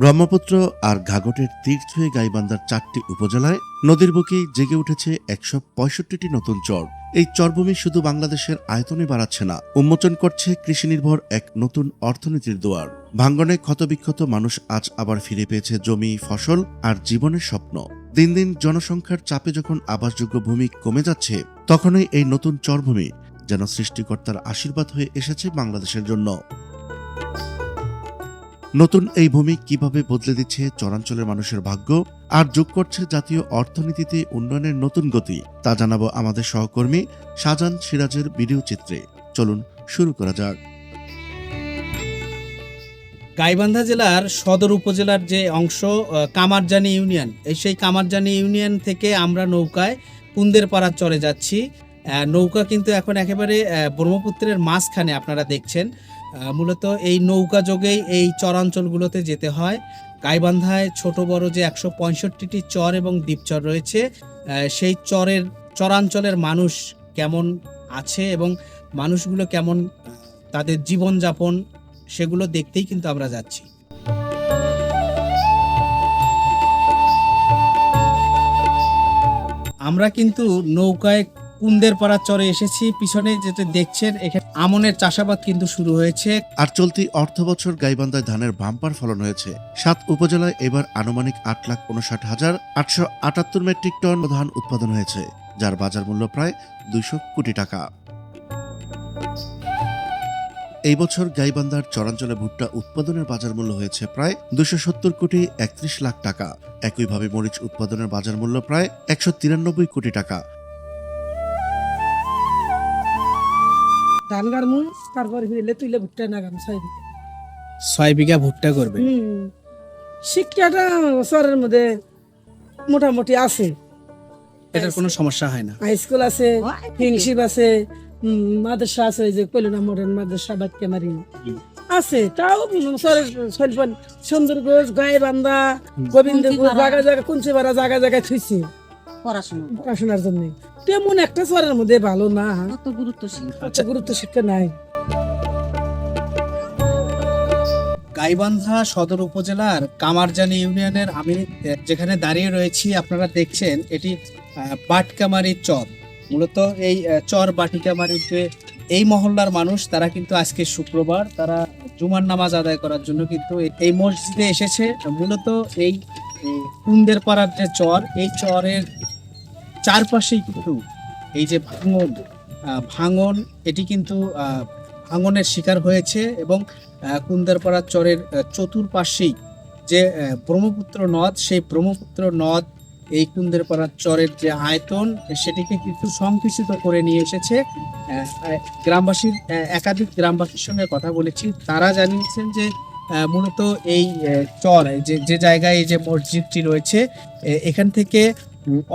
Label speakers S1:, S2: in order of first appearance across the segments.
S1: ব্রহ্মপুত্র আর ঘাঘটের তীর ছুঁয়ে গাইবান্ধার চারটি উপজেলায় নদীর বুকেই জেগে উঠেছে একশো পঁয়ষট্টিটি নতুন চর। এই চরভূমি শুধু বাংলাদেশের আয়তনে বাড়াচ্ছে না, উন্মোচন করছে কৃষি নির্ভর এক নতুন অর্থনীতির দুয়ার। ভাঙ্গনে ক্ষতবিক্ষত মানুষ আজ আবার ফিরে পেয়েছে জমি, ফসল আর জীবনের স্বপ্ন। দিন দিন জনসংখ্যার চাপে যখন আবাসযোগ্য ভূমি কমে যাচ্ছে, তখনই এই নতুন চরভূমি যেন সৃষ্টিকর্তার আশীর্বাদ হয়ে এসেছে বাংলাদেশের জন্য। নতুন এই ভূমি কীভাবে বদলে দিচ্ছে চরাঞ্চলের মানুষের ভাগ্য আর যোগ করছে জাতীয় অর্থনীতিতে উন্নয়নের নতুন গতি, তা জানাব আমাদের সহকর্মী শাহজান সিরাজের ভিডিও চিত্রে। চলুন শুরু করা যাক।
S2: গাইবান্ধা জেলার সদর উপজেলার যে অংশ কামারজানি ইউনিয়ন, এই সেই কামারজানি ইউনিয়ন থেকে আমরা নৌকায় কুন্দের পাড়া চলে যাচ্ছি নৌকা কিন্তু এখন একেবারে ব্রহ্মপুত্রের মাঝখানে আপনারা দেখছেন। মূলত এই নৌকা যোগেই এই চরাঞ্চলগুলোতে যেতে হয়। গাইবান্ধায় ছোট বড় যে একশো পঁয়ষট্টিটি চর এবং দ্বীপচর রয়েছে সেই চরের, চরাঞ্চলের মানুষ কেমন আছে এবং মানুষগুলো কেমন, তাদের জীবনযাপন, সেগুলো দেখতেই কিন্তু আমরা যাচ্ছি। আমরা কিন্তু নৌকায় কুন্দের পাড়ার চরে এসেছি। পিছনে যেটা দেখছেন, এখানে আমনের চাষাবাদ কিন্তু শুরু হয়েছে।
S1: আর চলতি অর্থ বছর গাইবান্ধায় ধানের বাম্পার ফলন হয়েছে। সাত উপজেলায় এবার আনুমানিক আট লাখ উনষাট হাজার আটশো আটাত্তর মেট্রিক টন ধান উৎপাদন হয়েছে, যার বাজার মূল্য প্রায় দুইশো কোটি টাকা। এই বছর গাইবান্ধার চরাঞ্চলে ভুট্টা উৎপাদনের বাজার মূল্য হয়েছে প্রায় দুশো সত্তর কোটি একত্রিশ লাখ টাকা। একইভাবে মরিচ উৎপাদনের বাজার মূল্য প্রায় একশো তিরানব্বই কোটি টাকা।
S3: ধান গাড়মু তারপরে ফিরলে তুইলে ভুট্টা না গাম ছয় বিঘা।
S2: ছয় বিঘা ভুট্টা করবে?
S3: হুম। শিক্ষাটা শহরের মধ্যে মোটামুটি আছে।
S2: এটার কোনো সমস্যা হয় না?
S3: হাই স্কুল আছে কিংশিপ আছে মাদ্রাসা আছে ওই যে কইল না মডার্ন মাদ্রাসা বাক্যা মারি। আছে তাও শহরের শৈলপন সুন্দরগঞ্জ গাইবান্ধা গোবিন্দপুর জায়গা জায়গা কুঞ্চিপাড়া জায়গা জায়গায় থুইছে।
S4: পড়াশোনা
S3: পড়াশোনার জন্য। তেমন একটা শহরের মধ্যে ভালো না
S4: অত গুরুত্বশীল।
S3: অত গুরুত্ব শিক্ষা নাই।
S2: গাইবান্ধা সদর উপজেলার কামারজানি ইউনিয়নের আমি যেখানে দাঁড়িয়ে রয়েছি আপনারা দেখছেন এটি আহ, বাটকামারির চর। মূলত এই চর বাটিকামারির যে এই মহল্লার মানুষ তারা কিন্তু আজকে শুক্রবার তারা জুমার নামাজ আদায় করার জন্য কিন্তু এই- এই মসজিদে এসেছে। মূলত এই এই কুন্দের পাড়ার যে চর এই চরের চারপাশেই কিন্তু এই যে ভাঙন ভাঙন, এটি কিন্তু ভাঙনের শিকার হয়েছে এবং কুন্দারপাড়া চরের চতুর্পাশেই যে ব্রহ্মপুত্র নদ, সেই ব্রহ্মপুত্র নদ এই কুন্দেরপাড়া চরের যে আয়তন, সেটিকে কিন্তু সংকুচিত করে নিয়ে এসেছে। গ্রামবাসীর একাধিক গ্রামবাসীর সঙ্গে কথা বলেছি। তারা জানিয়েছেন যে মূলত এই চর যে যে জায়গায় এই যে মসজিদটি রয়েছে এখান থেকে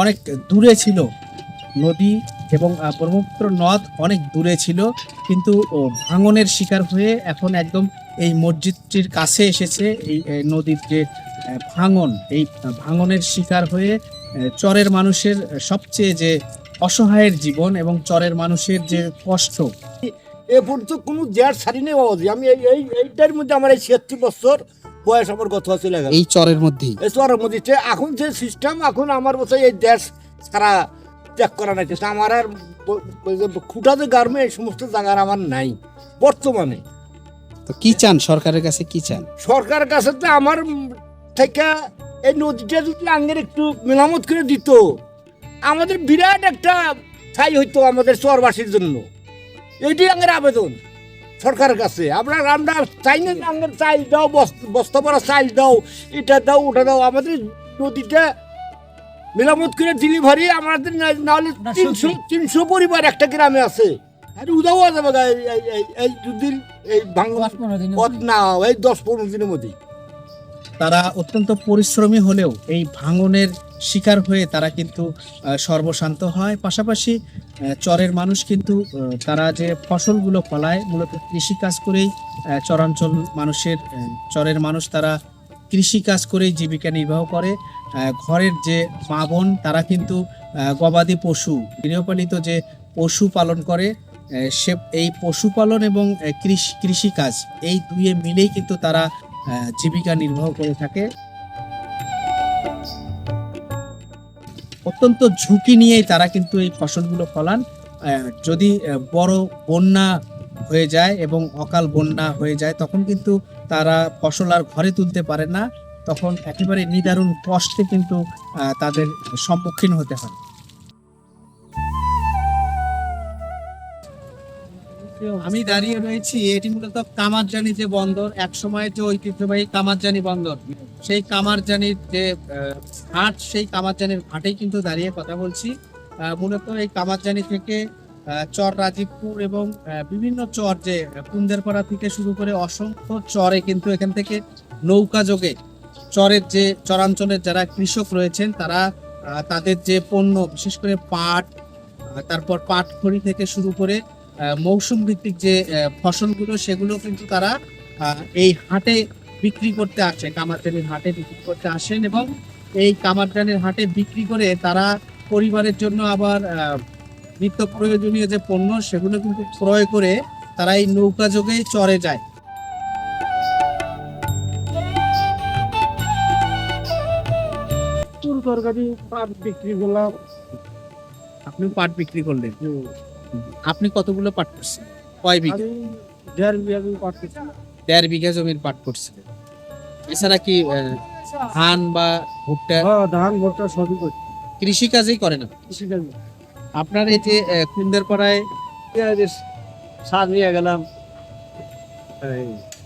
S2: অনেক দূরে ছিল। নদী এবং ব্রহ্মপুত্র নদ অনেক দূরে ছিল। কিন্তু ভাঙনের শিকার হয়ে এখন একদম এই মসজিদটির কাছে এসেছে। এই নদীর যে ভাঙন, এই ভাঙনের শিকার হয়ে চরের মানুষের সবচেয়ে যে অসহায়ের জীবন এবং চরের মানুষের যে কষ্ট।
S5: এ পর্যন্ত কোনো জেট ছাড়ি নেই আমি এই, এইটার মধ্যে আমার এই ছিয়াত্তর বছর বয়স আমার গত চলে গেল।
S2: এই চরের মধ্যেই?
S5: এই চরের মধ্যে এখন যে সিস্টেম এখন আমার বসে এই দেশ সারা ত্যাগ করা নাই। আমার আর ব- ওই যে খুঁটা গার্মে এই সমস্ত জায়গার আমার নাই বর্তমানে।
S2: তো কি চান? সরকারের কাছে কি চান?
S5: সরকারের কাছে তো আমার থেকে এই নদীটা যদি আঙ্গের একটু মেরামত করে দিত আমাদের বিরাট একটা ঠাই হইতো আমাদের চরবাসীর জন্য। এইটাই আঙ্গের আবেদন। সরকারের কাছে। আমরা আমরা চাই না আঙ্গের চাইল দাও বস- বস্তা ভরা চাইল দাও এটা দাও ওটা দাও আমাদের নদীটা মেরামত করে ডেলিভারি আমাদের নাহলে তিনশো তিনশো পরিবার একটা গ্রামে আছে। আর উদাও যাবে গা এই- দুদিন এই ভাঙ্গন না এই দশ পনেরো দিনের মধ্যেই
S2: তারা অত্যন্ত পরিশ্রমী হলেও এই ভাঙনের শিকার হয়ে তারা কিন্তু সর্বশান্ত হয়। পাশাপাশি চরের মানুষ কিন্তু তারা যে ফসলগুলো ফলায়, মূলত কৃষি কাজ করেই চরাঞ্চল মানুষের চরের মানুষ তারা কৃষি কাজ করেই জীবিকা নির্বাহ করে। ঘরের যে মা বোন, তারা কিন্তু গবাদি পশু, গৃহপালিত যে পশু পালন করে সে, এই পশুপালন এবং কৃষি কৃষিকাজ এই দুয়ে মিলেই কিন্তু তারা জীবিকা নির্বাহ করে থাকে। অত্যন্ত ঝুঁকি নিয়েই তারা কিন্তু এই ফসলগুলো ফলান। যদি বড় বন্যা হয়ে যায় এবং অকাল বন্যা হয়ে যায়, তখন কিন্তু তারা ফসল আর ঘরে তুলতে পারে না। তখন একেবারে নিদারুণ কষ্টে কিন্তু তাদের সম্মুখীন হতে হয়। আমি দাঁড়িয়ে রয়েছি এটি মূলত কামারজানি যে বন্দর এক সময় যে ঐতিহ্যবাহী কামারজানি বন্দর। সেই কামারজানির যে ঘাট সেই কামারজানির ঘাটেই কিন্তু দাঁড়িয়ে কথা বলছি। মূলত এই কামারজানি থেকে চর রাজীবপুর এবং বিভিন্ন চর যে, কুন্দেরপাড়া থেকে শুরু করে অসংখ্য চরে কিন্তু এখান থেকে নৌকা যোগে চরের যে, চরাঞ্চলের যারা কৃষক রয়েছেন, তারা তাদের যে পণ্য, বিশেষ করে পাট তারপর পাট খড়ি থেকে শুরু করে মৌসুম ভিত্তিক যে ফসলগুলো সেগুলো কিন্তু তারা এই হাটে বিক্রি করতে আসে কামারজানির হাটে বিক্রি করতে আসেন এবং এই কামারজানির হাটে বিক্রি করে তারা পরিবারের জন্য আবার নিত্য প্রয়োজনীয় যে পণ্য সেগুলো কিন্তু ক্রয় করে তারা এই নৌকা যোগেই চরে যায়।
S5: তরকারি পাট বিক্রি করলাম।
S2: আপনি পাট বিক্রি করলেন? আপনি কতগুলো পাট করছেন? কয় বিঘা?
S5: দেড় বিঘা জমি পাট করছি।
S2: দেড় বিঘা জমির পাট করছিলেন এছাড়া কি ধান বা ভুট্টা?
S5: হ্যাঁ, ধান ভুট্টা সবই করছি।
S2: কৃষি কাজেই করে না
S5: কৃষিকাজ।
S2: আপনার এই যে কুন্দের
S5: পাড়ায় সার নিয়ে গেলাম।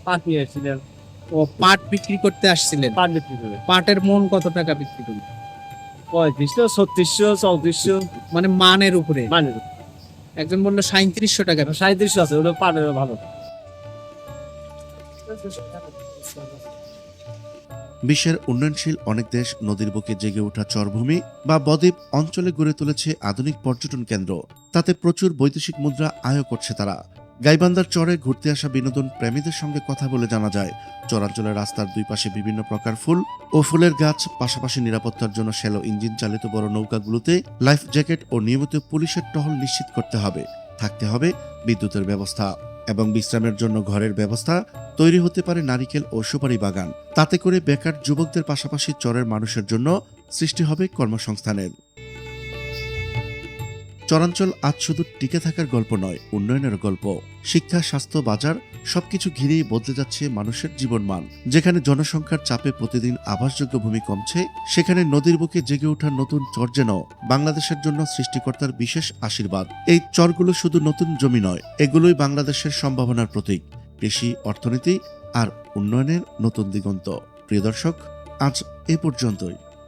S5: পাট নিয়ে এসেছিলাম
S2: ও পাট বিক্রি করতে আসছিলেন?
S5: পাট বিক্রি করে।
S2: পাটের মন কত টাকা বিক্রি করলেন?
S5: পঁয়ত্রিশশো ছত্রিশশো চৌত্রিশশো।
S2: মানে মানের উপরে?
S5: মানে
S2: একজন বলল সাঁত্রিশশো টাকা
S5: সাঁত্রিশশো আছে ওগুলো পারে ভালো।
S1: বিশ্বের উন্নয়নশীল অনেক দেশ নদীর বুকে জেগে ওঠা চরভূমি বা বদ্বীপ অঞ্চলে গড়ে তুলেছে আধুনিক পর্যটন কেন্দ্র। তাতে প্রচুর বৈদেশিক মুদ্রা আয় করছে তারা। গাইবান্ধার চরে ঘুরতে আসা বিনোদন প্রেমীদের সঙ্গে কথা বলে জানা যায়, চরাঞ্চলের রাস্তার দুই পাশে বিভিন্ন প্রকার ফুল ও ফুলের গাছ, পাশাপাশি নিরাপত্তার জন্য শ্যালো ইঞ্জিন চালিত বড় নৌকাগুলোতে লাইফ জ্যাকেট ও নিয়মিত পুলিশের টহল নিশ্চিত করতে হবে, থাকতে হবে বিদ্যুতের ব্যবস্থা এবং বিশ্রামের জন্য ঘরের ব্যবস্থা তৈরি হতে পারে নারিকেল ও সুপারি বাগান। তাতে করে বেকার যুবকদের পাশাপাশি চরের মানুষের জন্য সৃষ্টি হবে কর্মসংস্থানের। চরাঞ্চল আজ শুধু টিকে থাকার গল্প নয় উন্নয়নের গল্প। শিক্ষা, স্বাস্থ্য, বাজার, সবকিছু ঘিরেই বদলে যাচ্ছে মানুষের জীবনমান। যেখানে জনসংখ্যার চাপে প্রতিদিন আবাসযোগ্য ভূমি কমছে, সেখানে নদীর বুকে জেগে ওঠা নতুন চর যেন বাংলাদেশের জন্য সৃষ্টিকর্তার বিশেষ আশীর্বাদ। এই চরগুলো শুধু নতুন জমি নয়, এগুলোই বাংলাদেশের সম্ভাবনার প্রতীক। কৃষি, অর্থনীতি আর উন্নয়নের নতুন দিগন্ত। প্রিয় দর্শক, আজ এ পর্যন্তই।